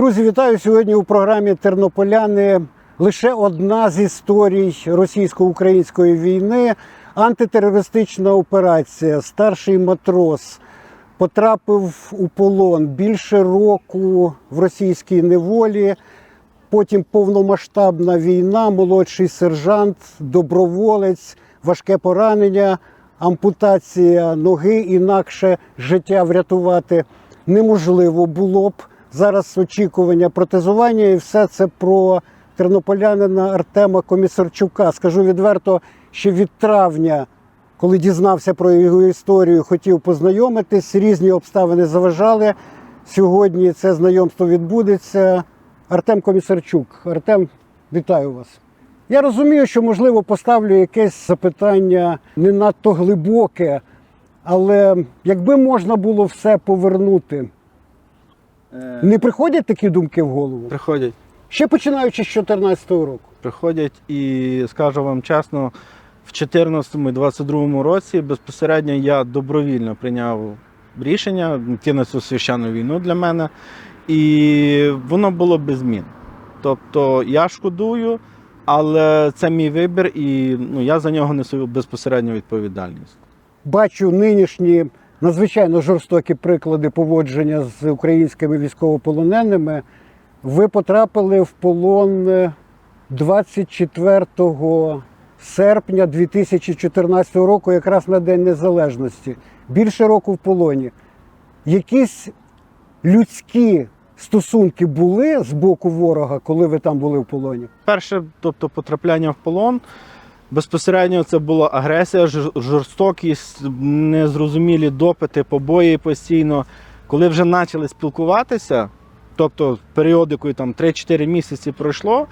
Друзі, вітаю сьогодні у програмі Тернополяни. Лише одна з історій російсько-української війни антитерористична операція. Старший матрос потрапив у полон більше року в російській неволі. Потім повномасштабна війна, молодший сержант, доброволець, важке поранення, ампутація ноги, інакше життя врятувати неможливо було б. Зараз очікування протезування і все це про тернополянина Артема Комісарчука. Скажу відверто, ще від травня, коли дізнався про його історію, хотів познайомитись. Різні обставини заважали. Сьогодні це знайомство відбудеться. Артем Комісарчук. Артем, вітаю вас. Я розумію, що можливо поставлю якесь запитання не надто глибоке, але якби можна було все повернути, не приходять такі думки в голову? Приходять, Ще починаючи з 2014 року. приходять і скажу вам чесно, в 2014-2022 році безпосередньо я добровільно прийняв рішення йти на цю священну війну для мене, і воно було без змін. Тобто я шкодую, але це мій вибір, і ну, я за нього несу безпосередню відповідальність. Бачу нинішні надзвичайно жорстокі приклади поводження з українськими військовополоненими. Ви потрапили в полон е, 24 серпня 2014 року, якраз на День Незалежності. Більше року в полоні. Якісь людські стосунки були з боку ворога, коли ви там були в полоні? Перше, тобто потрапляння в полон. Безпосередньо це була агресія, жорстокість, незрозумілі допити, побої постійно. Коли вже почали спілкуватися, тобто періодикою там 3-4 місяці пройшло,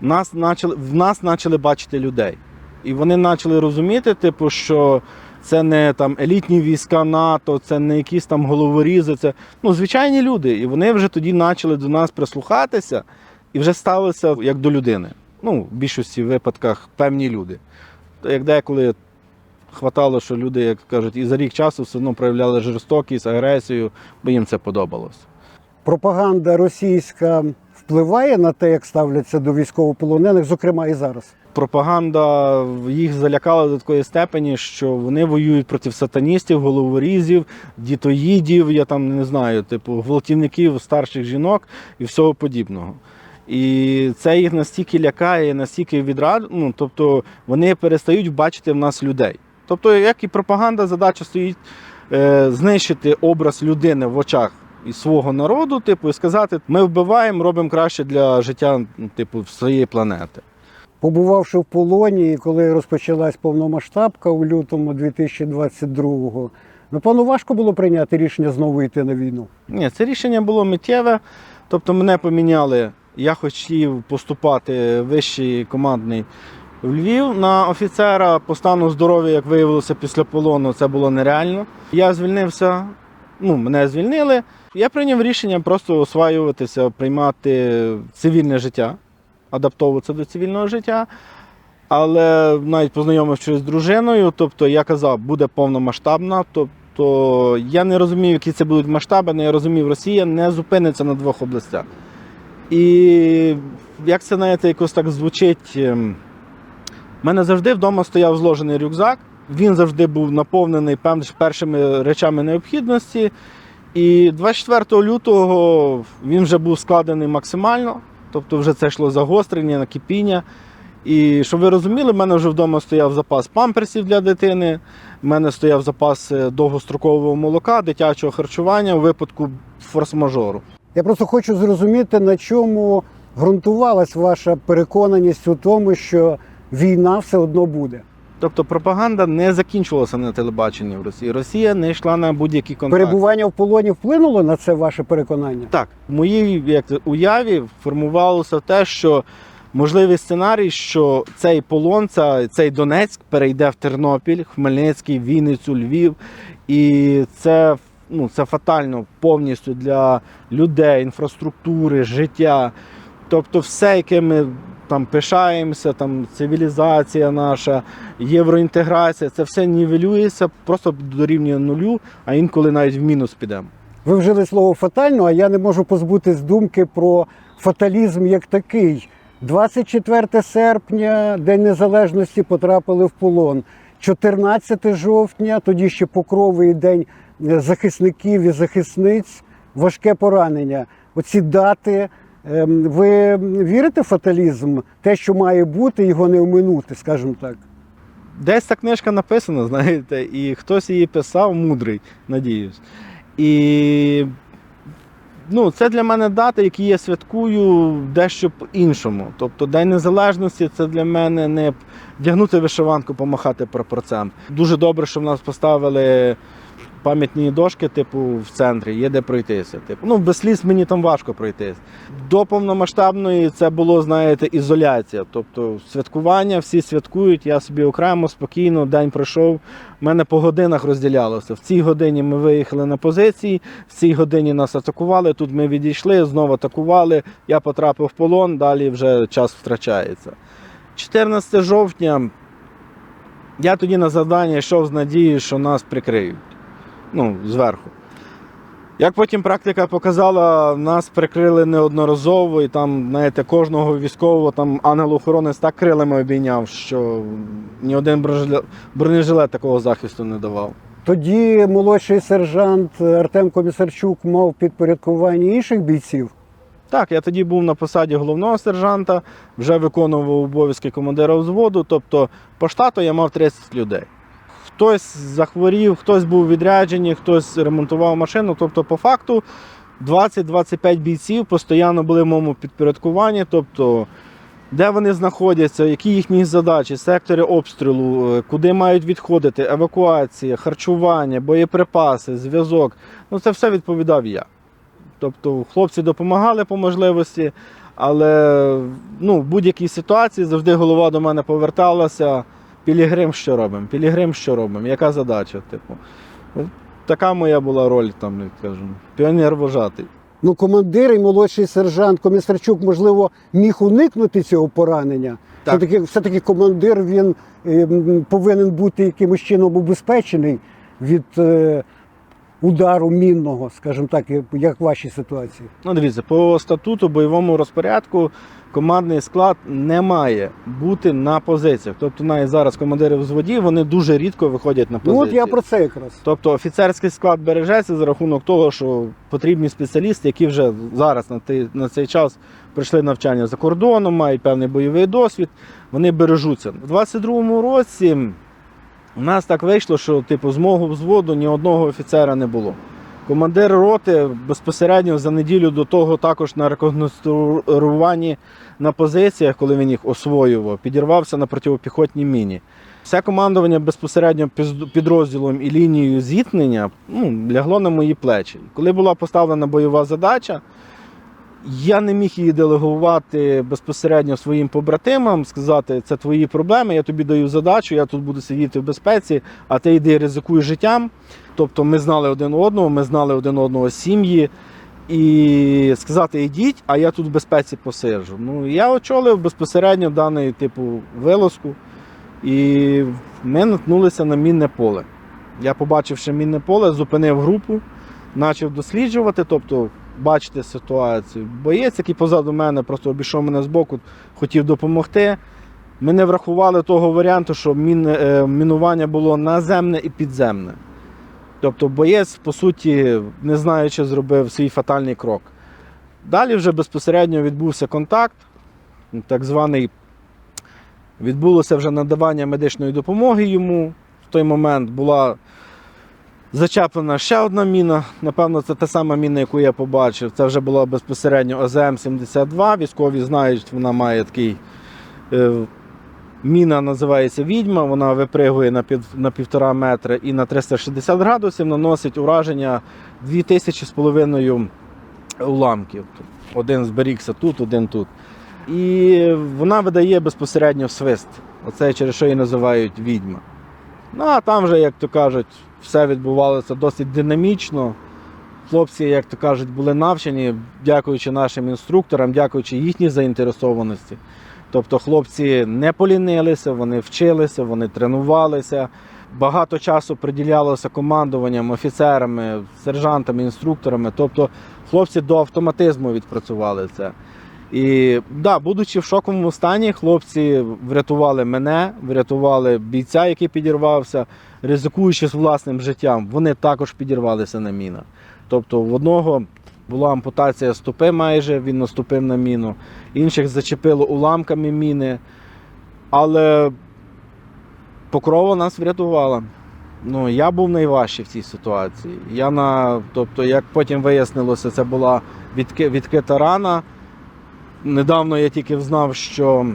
нас начали, в нас почали бачити людей. І вони почали розуміти, типу, що це не там елітні війська НАТО, це не якісь там головорізи, це ну, звичайні люди. І вони вже тоді почали до нас прислухатися і вже ставилися як до людини. Ну, в більшості випадках певні люди. Як деколи хватало, що люди, як кажуть, і за рік часу все одно проявляли жорстокість, агресію, бо їм це подобалось. Пропаганда російська впливає на те, як ставляться до військовополонених, зокрема і зараз. Пропаганда їх залякала до такої степені, що вони воюють проти сатаністів, головорізів, дітоїдів, я там не знаю, типу гвалтівників старших жінок і всього подібного. І це їх настільки лякає, настільки відрад... ну, тобто вони перестають бачити в нас людей. Тобто, як і пропаганда, задача стоїть е, знищити образ людини в очах і свого народу, типу, і сказати, ми вбиваємо, робимо краще для життя, ну, типу, своєї планети. Побувавши в полоні, і коли розпочалась повномасштабка у лютому 2022-го, напевно, важко було прийняти рішення знову йти на війну. Ні, це рішення було миттєве. Тобто мене поміняли. Я хотів поступати в вищий командний в Львів на офіцера. По стану здоров'я, як виявилося після полону, це було нереально. Я звільнився, ну, мене звільнили. Я прийняв рішення просто осваюватися, приймати цивільне життя, адаптовуватися до цивільного життя. Але навіть познайомившись з дружиною, тобто я казав, буде повномасштабна. Тобто я не розумів, які це будуть масштаби, але я розумів, Росія не зупиниться на двох областях. І як це знаєте, якось так звучить. ем, в мене завжди вдома стояв зложений рюкзак. Він завжди був наповнений першими речами необхідності. І 24 лютого він вже був складений максимально, тобто вже це йшло загострення, накипіння. І щоб ви розуміли, в мене вже вдома стояв запас памперсів для дитини, в мене стояв запас е, довгострокового молока, дитячого харчування у випадку форс-мажору. Я просто хочу зрозуміти, на чому ґрунтувалась ваша переконаність у тому, що війна все одно буде. Тобто пропаганда не закінчувалася на телебаченні в Росії. Росія не йшла на будь-які контакти. Перебування в полоні вплинуло на це ваше переконання? Так, в моїй як уяві формувалося те, що можливий сценарій, що цей полон, цей Донецьк перейде в Тернопіль, Хмельницький, Вінницю, Львів. І це, ну, це фатально повністю для людей, інфраструктури, життя. Тобто, все, яке ми там пишаємося, там цивілізація наша, євроінтеграція, це все нівелюється, просто дорівнює нулю, а інколи навіть в мінус підемо. Ви вжили слово фатально, а я не можу позбутись думки про фаталізм як такий. 24 серпня, День Незалежності, потрапили в полон. 14 жовтня, тоді ще покровий день захисників і захисниць, важке поранення. Оці дати. ем, Ви вірите в фаталізм? Те, що має бути, його не оминути, скажімо так. Десь ця книжка написана, знаєте, і хтось її писав, мудрий, надіюсь. І ну, це для мене дата, які я святкую дещо по-іншому. Тобто День Незалежності це для мене не вдягнути вишиванку, помахати прапорцем. Дуже добре, що в нас поставили пам'ятні дошки, типу, в центрі, є де пройтися. Типу, ну, без сліз мені там важко пройтись. До повномасштабної це було, знаєте, ізоляція. Тобто святкування, всі святкують, я собі окремо, спокійно, день пройшов. У мене по годинах розділялося. В цій годині ми виїхали на позиції, в цій годині нас атакували, тут ми відійшли, знову атакували, я потрапив в полон, далі вже час втрачається. 14 жовтня я тоді на завдання йшов з надією, що нас прикриють. Ну, зверху. Як потім практика показала, нас прикрили неодноразово, і там, знаєте, кожного військового там ангел-охоронець так крилами обійняв, що ні один бронежилет- бронежилет такого захисту не давав. Тоді молодший сержант Артем Комісарчук мав підпорядкування інших бійців. Так, я тоді був на посаді головного сержанта, вже виконував обов'язки командира взводу, тобто по штату я мав 30 людей. Хтось захворів, хтось був відряджений, хтось ремонтував машину. Тобто, по факту 20-25 бійців постійно були в моєму підпорядкуванні. Тобто, де вони знаходяться, які їхні задачі, сектори обстрілу, е, куди мають відходити, евакуація, харчування, боєприпаси, зв'язок. Ну, це все відповідав я. Тобто хлопці допомагали по можливості, але ну, в будь-якій ситуації завжди голова до мене поверталася. Пілігрим, що робимо? Пілігрим, що робимо? Яка задача? Типу, Ну, така моя була роль, там, кажу, піонер вожатий. Ну, командир і молодший сержант Комісарчук, можливо, міг уникнути цього поранення. Так. Все-таки, все-таки командир він е, повинен бути якимось чином убезпечений від е, удару мінного, скажімо так, як в вашій ситуації. Ну, дивіться, по статуту бойовому розпорядку командний склад не має бути на позиціях. Тобто навіть зараз командири взводів вони дуже рідко виходять на Ну, от я про це якраз. Тобто офіцерський склад бережеться за рахунок того, що потрібні спеціалісти, які вже зараз на, той, на цей час пройшли навчання за кордоном, мають певний бойовий досвід, вони бережуться. У 22-му році у нас так вийшло, що типу, з мого взводу ні одного офіцера не було. Командир роти безпосередньо за неділю до того також на реконструюванні на позиціях, коли він їх освоював, підірвався на протипіхотній міні. Все командування безпосередньо підрозділом і лінією зіткнення ну, лягло на мої плечі. Коли була поставлена бойова задача, я не міг її делегувати безпосередньо своїм побратимам, сказати, це твої проблеми, я тобі даю задачу, я тут буду сидіти в безпеці, а ти йди ризикуй життям. Тобто ми знали один одного, ми знали один одного сім'ї. І сказати, йдіть, а я тут в безпеці посиджу. Ну, я очолив безпосередньо даний типу вилазку, і ми наткнулися на мінне поле. Я, побачивши мінне поле, зупинив групу, почав досліджувати, тобто бачити ситуацію. Боєць, який позаду мене, просто обійшов мене з боку, хотів допомогти. Ми не врахували того варіанту, що е, мінування було наземне і підземне. Тобто боєць, по суті, не знаючи, зробив свій фатальний крок. Далі вже безпосередньо відбувся контакт, так званий відбулося вже надавання медичної допомоги йому. В той момент була зачеплена ще одна міна. Напевно, це та сама міна, яку я побачив. Це вже була безпосередньо ОЗМ-72. Військові знають, вона має такий. Е, Міна називається відьма, вона випригує на, пів, на півтора метри і на 360 градусів наносить ураження 2000 з половиною уламків. Один зберігся тут, один тут. І вона видає безпосередньо свист. Оце через що її називають відьма. Ну а там вже, як то кажуть, все відбувалося досить динамічно. Хлопці, як то кажуть, були навчені, дякуючи нашим інструкторам, дякуючи їхній заінтересованості. Тобто хлопці не полінилися, вони вчилися, вони тренувалися. багато часу приділялося командуванням, офіцерами, сержантами, інструкторами. Тобто хлопці до автоматизму відпрацювали це. І да, будучи в шоковому стані, хлопці врятували мене, врятували бійця, який підірвався, ризикуючи з власним життям, вони також підірвалися на мінах. Тобто в одного була ампутація стопи майже, він наступив на міну, інших зачепило уламками міни. Але покрова нас врятувала. Ну, я був найважчий в цій ситуації. Я на, тобто, як потім вияснилося, це була відки, відкрита рана. Недавно я тільки знав, що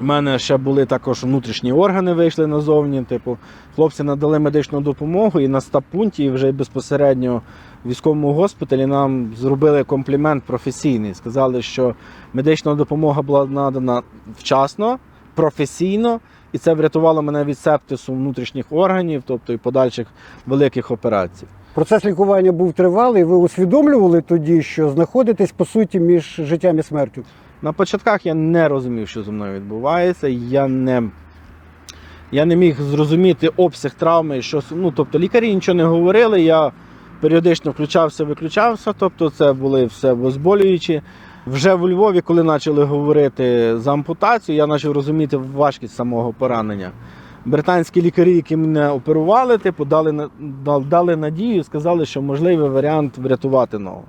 в мене ще були також внутрішні органи вийшли назовні. Типу, хлопці надали медичну допомогу і на стаб-пункті, вже безпосередньо в військовому госпіталі нам зробили комплімент професійний. Сказали, що медична допомога була надана вчасно, професійно, і це врятувало мене від септису внутрішніх органів, тобто і подальших великих операцій. Процес лікування був тривалий. Ви усвідомлювали тоді, що знаходитесь по суті між життям і смертю? На початках я не розумів, що зі мною відбувається. Я не, я не міг зрозуміти обсяг травми. Що, ну, тобто лікарі нічого не говорили. Я періодично включався, виключався. Тобто це були все обезболюючі. Вже в Львові, коли почали говорити за ампутацію, я почав розуміти важкість самого поранення. Британські лікарі, які мене оперували, типу, дали, дали надію, сказали, що можливий варіант врятувати ногу.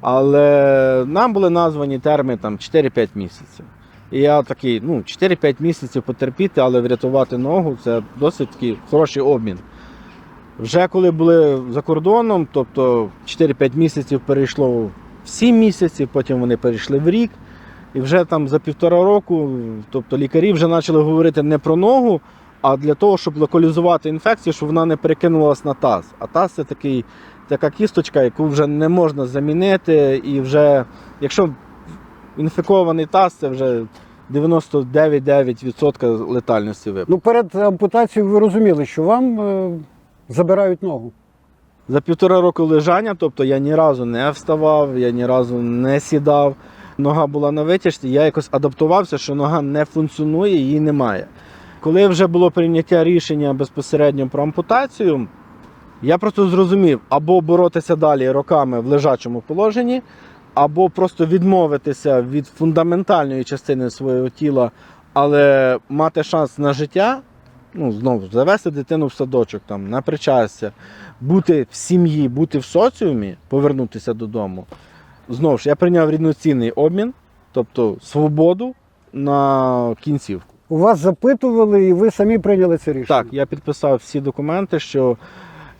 Але нам були названі терми там 4-5 місяців. І я такий, ну, 4-5 місяців потерпіти, але врятувати ногу це досить такий хороший обмін. Вже коли були за кордоном, тобто 4-5 місяців перейшло в 7 місяців, потім вони перейшли в рік. І вже там за півтора року, тобто лікарі вже почали говорити не про ногу, а для того, щоб локалізувати інфекцію, щоб вона не перекинулась на таз. А таз це такий, така кісточка, яку вже не можна замінити. І вже, якщо інфікований таз, це вже 99,9% летальності випадків. Ну, перед ампутацією ви розуміли, що вам е, забирають ногу. За півтора року лежання, тобто я ні разу не вставав, я ні разу не сідав. Нога була на витяжці, я якось адаптувався, що нога не функціонує, її немає. Коли вже було прийняття рішення безпосередньо про ампутацію, я просто зрозумів, або боротися далі роками в лежачому положенні, або просто відмовитися від фундаментальної частини свого тіла, але мати шанс на життя, ну, знову завести дитину в садочок, там, на причастя, бути в сім'ї, бути в соціумі, повернутися додому. Знову ж, я прийняв рівноцінний обмін, тобто свободу на кінцівку. У вас запитували, і ви самі прийняли це рішення. Так, я підписав всі документи, що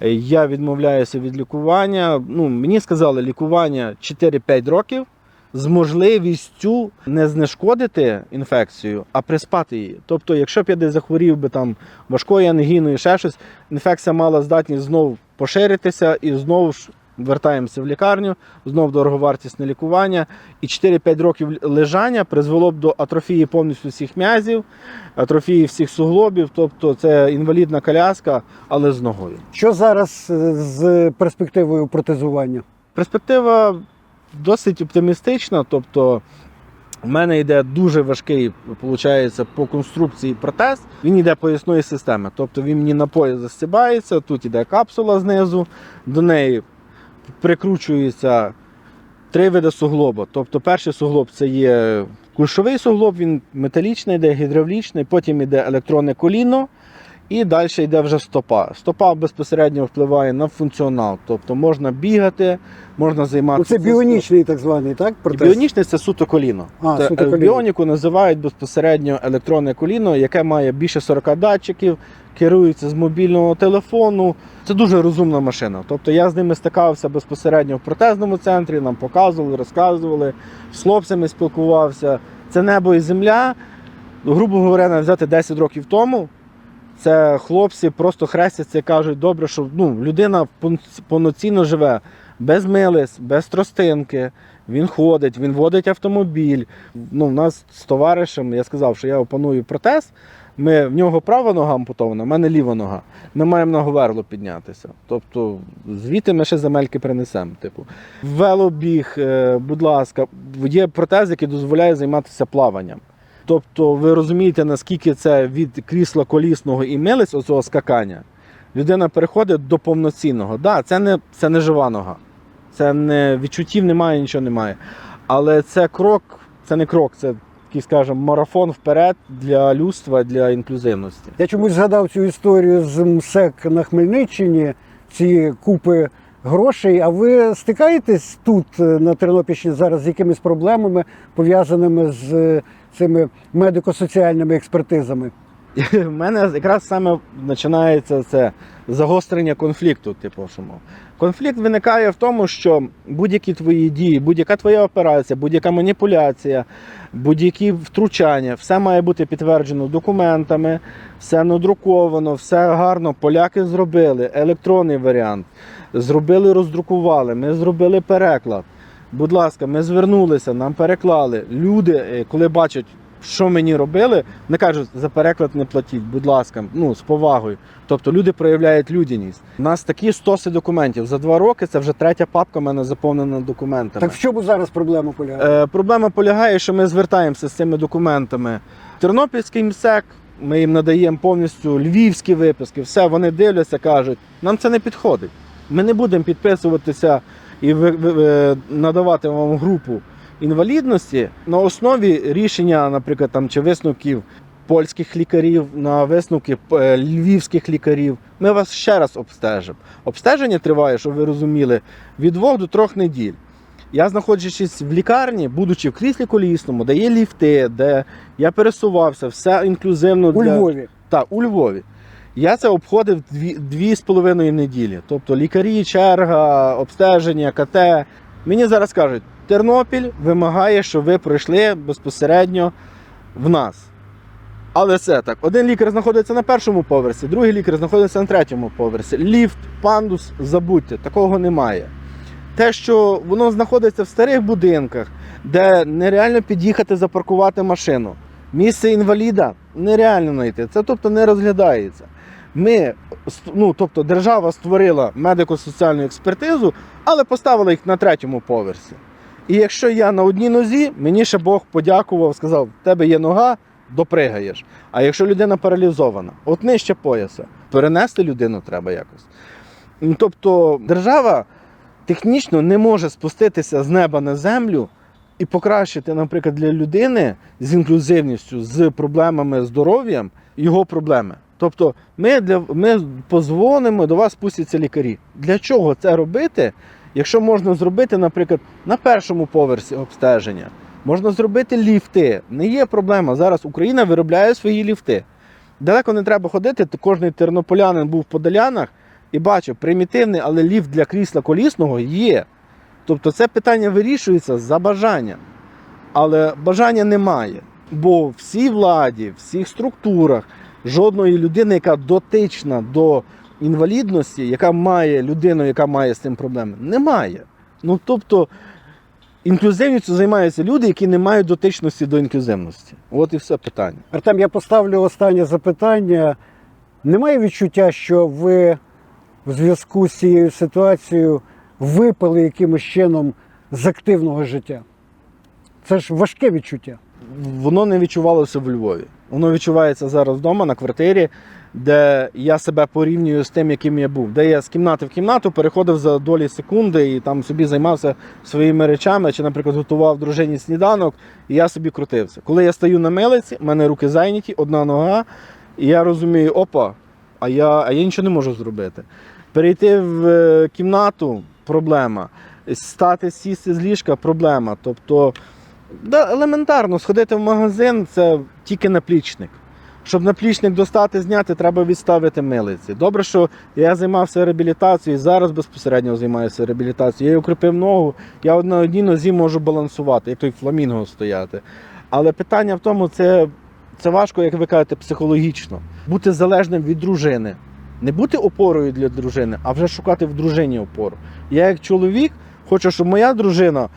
я відмовляюся від лікування. Ну, мені сказали, лікування 4-5 років з можливістю не знешкодити інфекцію, а приспати її. Тобто, якщо б я десь захворів би там важкою ангіною, ще щось, інфекція мала здатність знову поширитися і знову. Вертаємося в лікарню, знов дороговартісне лікування, і 4-5 років лежання призвело б до атрофії повністю всіх м'язів, атрофії всіх суглобів, тобто це інвалідна коляска, але з ногою. Що зараз е, з перспективою протезування? Перспектива досить оптимістична, тобто в мене йде дуже важкий, виходить, по конструкції протез. Він йде поясної системи. Тобто він мені на пояс застібається, тут йде капсула знизу, до неї прикручується три види суглоба. Тобто перший суглоб це є кульшовий суглоб, він металічний, йде гідравлічний, потім йде електронне коліно. І далі йде вже стопа. Стопа безпосередньо впливає на функціонал. Тобто можна бігати, можна займатися. це біонічний так званий, так? І Протез? Біонічне це суто коліно. А, Це, суто е, коліно. Біоніку називають безпосередньо електронне коліно, яке має більше 40 датчиків, керується з мобільного телефону. Це дуже розумна машина. Тобто я з ними стикався безпосередньо в протезному центрі, нам показували, розказували, з хлопцями спілкувався. Це небо і земля. Грубо говоря, взяти 10 років тому. Це хлопці просто хрестяться і кажуть, добре, що ну, людина повноцінно живе без милиць, без тростинки. Він ходить, він водить автомобіль. Ну, у нас з товаришем, я сказав, що я опаную протез. Ми, в нього права нога ампутована, в мене ліва нога. Ми маємо на говерло піднятися. Тобто звідти ми ще земельки принесемо. Типу. Велобіг, е, будь ласка, є протез, який дозволяє займатися плаванням. Тобто, ви розумієте, наскільки це від крісла колісного і милиць, оцього скакання, людина переходить до повноцінного. Да, це не, це не жива нога. Це не відчуттів немає, нічого немає. Але це крок, це не крок, це такий, скажімо, марафон вперед для людства, для інклюзивності. Я чомусь згадав цю історію з МСЕК на Хмельниччині, ці купи грошей. А ви стикаєтесь тут е, на Тернопільщині зараз з якимись проблемами, пов'язаними з е, цими медико-соціальними експертизами? В мене якраз саме починається це загострення конфлікту, типу, що. Конфлікт виникає в тому, що будь-які твої дії, будь-яка твоя операція, будь-яка маніпуляція, будь-які втручання, все має бути підтверджено документами, все надруковано, все гарно. Поляки зробили електронний варіант, зробили, роздрукували, ми зробили переклад. Будь ласка, ми звернулися, нам переклали. Люди, е, коли бачать, що мені робили, не кажуть, за переклад не платіть, будь ласка, ну з повагою. Тобто люди проявляють людяність. У нас такі стоси документів. За два роки це вже третя папка в мене заповнена документами. Так в чому зараз проблема полягає? Е, проблема полягає, що ми звертаємося з цими документами. Тернопільський МСЕК, ми їм надаємо повністю львівські виписки, все, вони дивляться, кажуть, нам це не підходить. Ми не будемо підписуватися і надавати вам групу інвалідності на основі рішення, наприклад, там, чи висновків польських лікарів, на висновки е, львівських лікарів. Ми вас ще раз обстежимо. Обстеження триває, щоб ви розуміли, від двох до трьох неділь. Я, знаходячись в лікарні, будучи в кріслі колісному, де є ліфти, де я пересувався, все інклюзивно У для Львові. так, у Львові. Я це обходив дві, дві з половиною неділі. Тобто лікарі, черга, обстеження, КТ. Мені зараз кажуть, Тернопіль вимагає, щоб ви пройшли безпосередньо в нас. Але це так. Один лікар знаходиться на першому поверсі, другий лікар знаходиться на третьому поверсі. Ліфт, пандус, забудьте, такого немає. Те, що воно знаходиться в старих будинках, де нереально під'їхати запаркувати машину. Місце інваліда нереально знайти. Це тобто не розглядається. Ми, ну, тобто держава створила медико-соціальну експертизу, але поставила їх на третьому поверсі. І якщо я на одній нозі, мені ще Бог подякував, сказав, в тебе є нога, допригаєш. А якщо людина паралізована, от нижче пояса, перенести людину треба якось. Ну, Тобто держава технічно не може спуститися з неба на землю і покращити, наприклад, для людини з інклюзивністю, з проблемами здоров'ям його проблеми. Тобто ми, для, ми позвонимо, до вас спустяться лікарі. Для чого це робити, якщо можна зробити, наприклад, на першому поверсі обстеження? Можна зробити ліфти. Не є проблема. Зараз Україна виробляє свої ліфти. Далеко не треба ходити. то Кожний тернополянин був в Подолянах і бачив, примітивний, але ліфт для крісла колісного є. Тобто це питання вирішується за бажанням. Але бажання немає. Бо всій владі, всіх структурах жодної людини, яка дотична до інвалідності, яка має людину, яка має з цим проблеми, немає. Ну тобто інклюзивністю займаються люди, які не мають дотичності до інклюзивності. От і все питання. Артем, я поставлю останнє запитання. Немає відчуття, що ви в зв'язку з цією ситуацією випали якимось чином з активного життя? Це ж важке відчуття. Воно не відчувалося в Львові. Воно відчувається зараз вдома на квартирі, де я себе порівнюю з тим, яким я був. Де я з кімнати в кімнату переходив за долі секунди і там собі займався своїми речами, чи, наприклад, готував дружині сніданок, і я собі крутився. Коли я стою на милиці, в мене руки зайняті, одна нога, і я розумію, опа, а я, а я нічого не можу зробити. Перейти в е, кімнату проблема. Стати, сісти з ліжка проблема. Тобто Да, елементарно, сходити в магазин це тільки наплічник. Щоб наплічник достати, зняти, треба відставити милиці. Добре, що я займався реабілітацією, зараз безпосередньо займаюся реабілітацією. Я укріпив ногу, я на одній нозі можу балансувати, як той фламінго стояти. Але питання в тому, це, це важко, як ви кажете, психологічно. Бути залежним від дружини. Не бути опорою для дружини, а вже шукати в дружині опору. Я як чоловік хочу, щоб моя дружина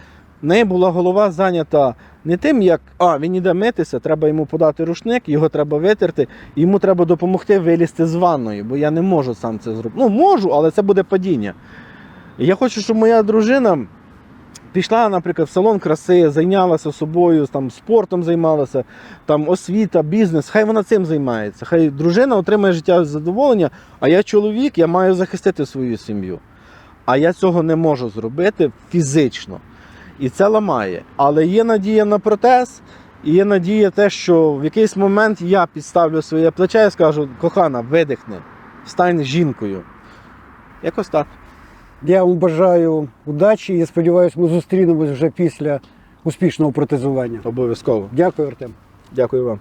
неї була голова зайнята не тим, як а, він іде митися, треба йому подати рушник, його треба витерти, йому треба допомогти вилізти з ванної, бо я не можу сам це зробити. Ну, можу, але це буде падіння. Я хочу, щоб моя дружина пішла, наприклад, в салон краси, зайнялася собою, там, спортом займалася, там, освіта, бізнес, хай вона цим займається. Хай дружина отримає життя задоволення, а я чоловік, я маю захистити свою сім'ю. А я цього не можу зробити фізично. І це ламає. Але є надія на протез, і є надія те, що в якийсь момент я підставлю своє плече і скажу: кохана, видихни, стань жінкою. Якось так. Я вам бажаю удачі і сподіваюся, ми зустрінемось вже після успішного протезування. Обов'язково. Дякую, Артем. Дякую вам.